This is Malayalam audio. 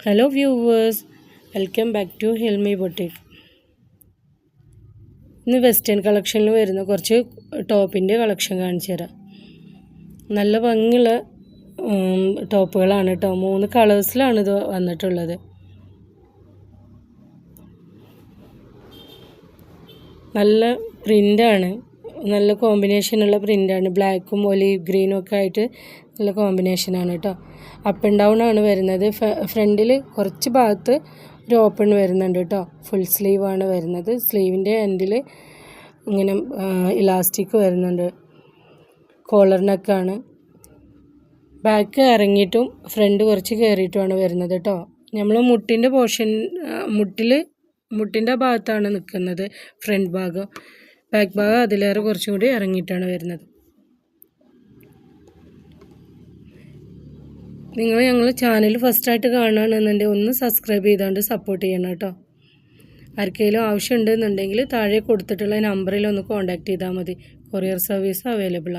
Hello viewers welcome back to Helmi boutique ഇന്ന് വെസ്റ്റേൺ കളക്ഷനിൽ വരുന്ന കുറച്ച് ടോപ്പിന്റെ കളക്ഷൻ കാണിച്ചു തരാം. നല്ല ഭംഗിയുള്ള ടോപ്പുകളാണ് കേട്ടോ മൂന്ന് കളേഴ്സിലാണ് ഇത് വന്നിട്ടുള്ളത്. നല്ല പ്രിന്റാണ് നല്ല കോമ്പിനേഷനുള്ള പ്രിന്റാണ് ബ്ലാക്കും ഒലീവ് ഗ്രീനും ഒക്കെ ആയിട്ട് നല്ല കോമ്പിനേഷനാണ് കേട്ടോ അപ്പ് ആൻഡ് ഡൗൺ ആണ് വരുന്നത്. ഫ്രണ്ടിൽ കുറച്ച് ഭാഗത്ത് ഒരു ഓപ്പൺ വരുന്നുണ്ട് കേട്ടോ ഫുൾ ആണ് വരുന്നത്. സ്ലീവിന്റെ എൻഡിൽ ഇങ്ങനെ ഇലാസ്റ്റിക് വരുന്നുണ്ട്. ആണ്. ബാക്ക് ഇറങ്ങിയിട്ടും ഫ്രണ്ട് കുറച്ച് കയറിയിട്ടുമാണ് വരുന്നത് കേട്ടോ നമ്മൾ മുട്ടിന്റെ പോർഷൻ മുട്ടിൽ മുട്ടിന്റെ ഭാഗത്താണ് നിൽക്കുന്നത് ഫ്രണ്ട് ഭാഗം. ബാക്ക് ഭാഗം അതിലേറെ കുറച്ചും കൂടി ഇറങ്ങിയിട്ടാണ് വരുന്നത്. നിങ്ങൾ ഞങ്ങൾ ചാനൽ ഫസ്റ്റായിട്ട് കാണുകയാണെന്നുണ്ടെങ്കിൽ ഒന്ന് സബ്സ്ക്രൈബ് ചെയ്താണ്ട് സപ്പോർട്ട് ചെയ്യണം കേട്ടോ. ആർക്കെങ്കിലും ആവശ്യമുണ്ടെന്നുണ്ടെങ്കിൽ താഴെ കൊടുത്തിട്ടുള്ള നമ്പറിൽ ഒന്ന് കോൺടാക്ട് ചെയ്താൽ മതി. Courier service available